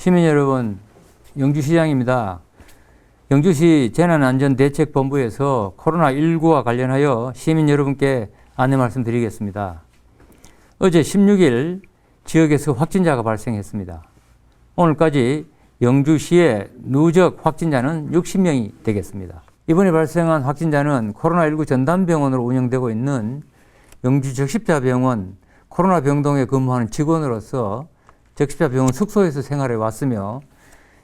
시민 여러분, 영주시장입니다. 영주시 재난안전대책본부에서 코로나19와 관련하여 시민 여러분께 안내 말씀드리겠습니다. 어제 16일 지역에서 확진자가 발생했습니다. 오늘까지 영주시의 누적 확진자는 60명이 되겠습니다. 이번에 발생한 확진자는 코로나19 전담병원으로 운영되고 있는 영주 적십자병원 코로나 병동에 근무하는 직원으로서 적십자 병원 숙소에서 생활해 왔으며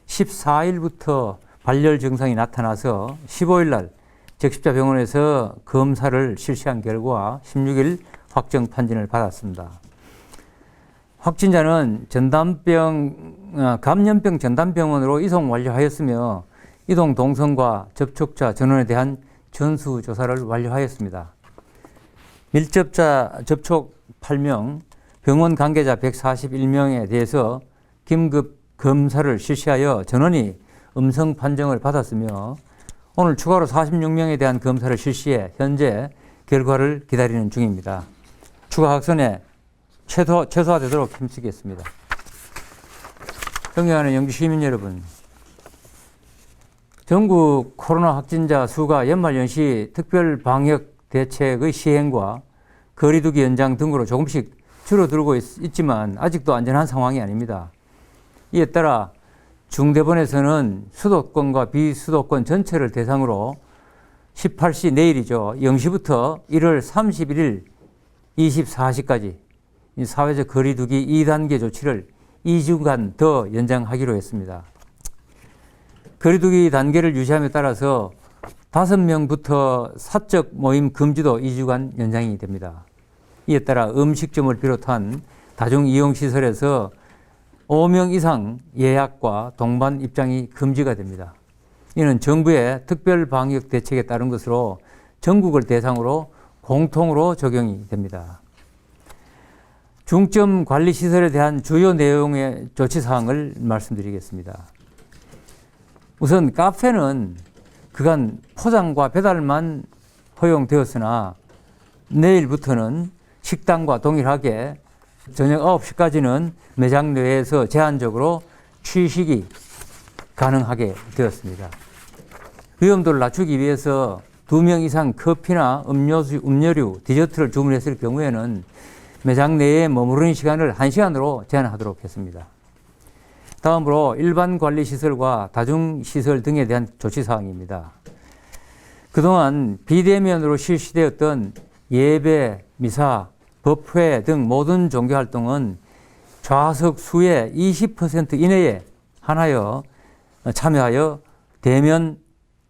14일부터 발열 증상이 나타나서 15일 날 적십자 병원에서 검사를 실시한 결과 16일 확정 판진을 받았습니다. 확진자는 전담병 어, 감염병 전담병원으로 이송 완료하였으며 이동 동선과 접촉자 전원에 대한 전수 조사를 완료하였습니다. 밀접자 접촉 8명, 병원 관계자 141명에 대해서 긴급 검사를 실시하여 전원이 음성 판정을 받았으며 오늘 추가로 46명에 대한 검사를 실시해 현재 결과를 기다리는 중입니다. 추가 확산에 최소, 최소화되도록 힘쓰겠습니다. 존경하는 영주 시민 여러분, 전국 코로나 확진자 수가 연말연시 특별 방역 대책의 시행과 거리두기 연장 등으로 조금씩 줄어들고 있, 지만 아직도 안전한 상황이 아닙니다. 이에 따라 중대본에서는 수도권과 비수도권 전체를 대상으로 18시 내일이죠. 0시부터 1월 31일 24시까지 사회적 거리두기 2단계 조치를 2주간 더 연장하기로 했습니다. 거리두기 단계를 유지함에 따라서 5명부터 사적 모임 금지도 2주간 연장이 됩니다. 이에 따라 음식점을 비롯한 다중이용시설에서 5명 이상 예약과 동반 입장이 금지가 됩니다. 이는 정부의 특별 방역 대책에 따른 것으로 전국을 대상으로 공통으로 적용이 됩니다. 중점 관리 시설에 대한 주요 내용의 조치 사항을 말씀드리겠습니다. 우선 카페는 그간 포장과 배달만 허용되었으나 내일부터는 식당과 동일하게 저녁 9시까지는 매장 내에서 제한적으로 취식이 가능하게 되었습니다. 위험도를 낮추기 위해서 두 명 이상 커피나 음료수, 음료류, 디저트를 주문했을 경우에는 매장 내에 머무르는 시간을 1시간으로 제한하도록 했습니다. 다음으로 일반 관리 시설과 다중 시설 등에 대한 조치 사항입니다. 그동안 비대면으로 실시되었던 예배, 미사, 법회 등 모든 종교 활동은 좌석 수의 20% 이내에 하나여 참여하여 대면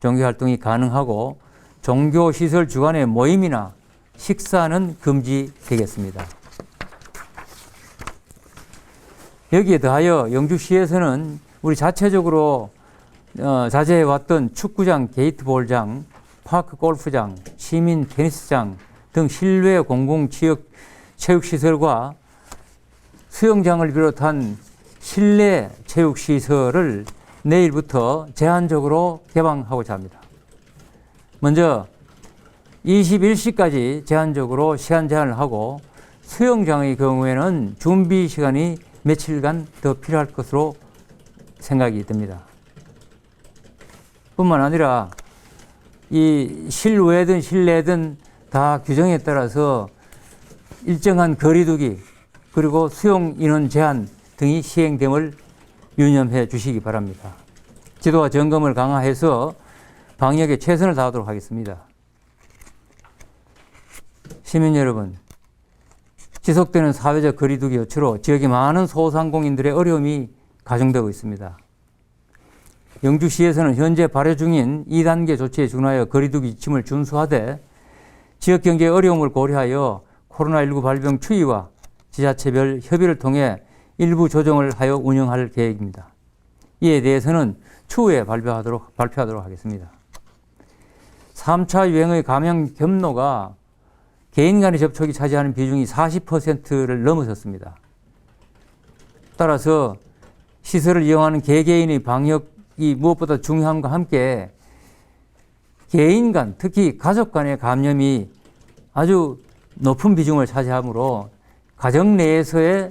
종교 활동이 가능하고 종교 시설 주간의 모임이나 식사는 금지되겠습니다. 여기에 더하여 영주시에서는 우리 자체적으로 어, 자제해왔던 축구장, 게이트볼장, 파크 골프장, 시민 테니스장 등 실외 공공 지역 체육 시설과 수영장을 비롯한 실내 체육 시설을 내일부터 제한적으로 개방하고자 합니다. 먼저 21시까지 제한적으로 시간 제한을 하고 수영장의 경우에는 준비 시간이 며칠간 더 필요할 것으로 생각이 듭니다. 뿐만 아니라 이 실외든 실내든 다 규정에 따라서 일정한 거리두기 그리고 수용 인원 제한 등이 시행됨을 유념해 주시기 바랍니다. 지도와 점검을 강화해서 방역에 최선을 다하도록 하겠습니다. 시민 여러분, 지속되는 사회적 거리두기 조치로 지역의 많은 소상공인들의 어려움이 가중되고 있습니다. 영주시에서는 현재 발효 중인 2단계 조치에 준하여 거리두기 지침을 준수하되 지역 경제의 어려움을 고려하여 코로나19 발병 추이와 지자체별 협의를 통해 일부 조정을 하여 운영할 계획입니다. 이에 대해서는 추후에 발표하도록, 발표하도록 하겠습니다. 3차 유행의 감염 경로가 개인 간의 접촉이 차지하는 비중이 40%를 넘어섰습니다. 따라서 시설을 이용하는 개개인의 방역이 무엇보다 중요함과 함께 개인 간, 특히 가족 간의 감염이 아주 높은 비중을 차지하므로 가정 내에서의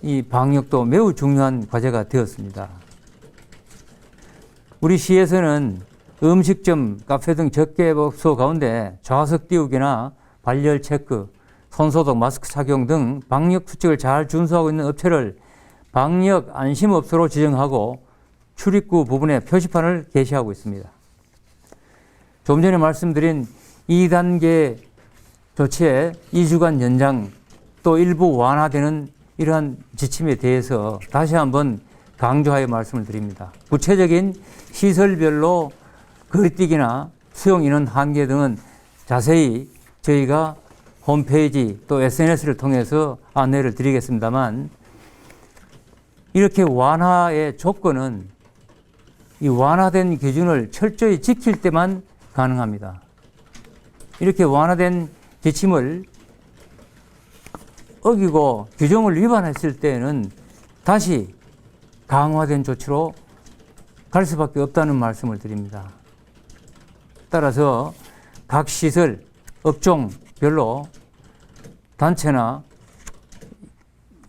이 방역도 매우 중요한 과제가 되었습니다. 우리 시에서는 음식점, 카페 등 적개업소 가운데 좌석 띄우기나 발열 체크, 손소독, 마스크 착용 등 방역 수칙을 잘 준수하고 있는 업체를 방역 안심업소로 지정하고 출입구 부분에 표시판을 게시하고 있습니다. 좀 전에 말씀드린 2단계 조치의 2주간 연장 또 일부 완화되는 이러한 지침에 대해서 다시 한번 강조하여 말씀을 드립니다. 구체적인 시설별로 거리뛰기나 수용 인원 한계 등은 자세히 저희가 홈페이지 또 SNS를 통해서 안내를 드리겠습니다만 이렇게 완화의 조건은 이 완화된 기준을 철저히 지킬 때만 가능합니다. 이렇게 완화된 지침을 어기고 규정을 위반했을 때에는 다시 강화된 조치로 갈 수밖에 없다는 말씀을 드립니다. 따라서 각 시설, 업종별로 단체나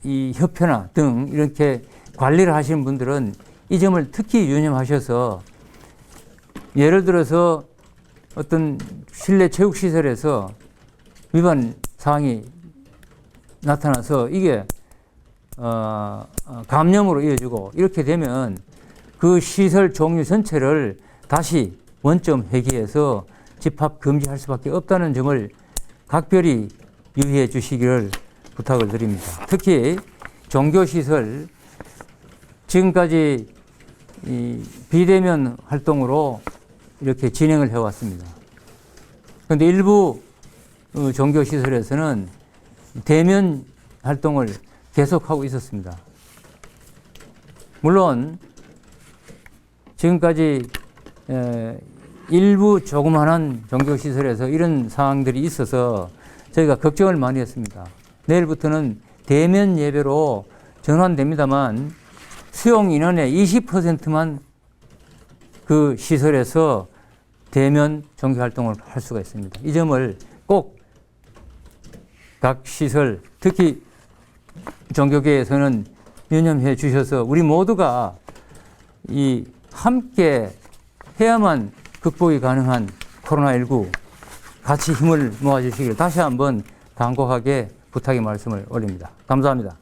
이 협회나 등 이렇게 관리를 하시는 분들은 이 점을 특히 유념하셔서 예를 들어서 어떤 실내 체육시설에서 위반 사항이 나타나서 이게 어, 어, 감염으로 이어지고 이렇게 되면 그 시설 종류 전체를 다시 원점 회귀해서 집합 금지할 수밖에 없다는 점을 각별히 유의해 주시기를 부탁을 드립니다. 특히 종교시설 지금까지 이 비대면 활동으로 이렇게 진행을 해왔습니다. 그런데 일부 어, 종교시설에서는 대면 활동을 계속하고 있었습니다. 물론 지금까지 에, 일부 조그마한 종교시설에서 이런 상황들이 있어서 저희가 걱정을 많이 했습니다. 내일부터는 대면 예배로 전환됩니다만 수용 인원의 20%만 그 시설에서 대면 종교 활동을 할 수가 있습니다. 이 점을 꼭 각 시설, 특히 종교계에서는 유념해 주셔서 우리 모두가 이 함께 해야만 극복이 가능한 코로나19 같이 힘을 모아주시길 다시 한번 간곡하게 부탁의 말씀을 올립니다. 감사합니다.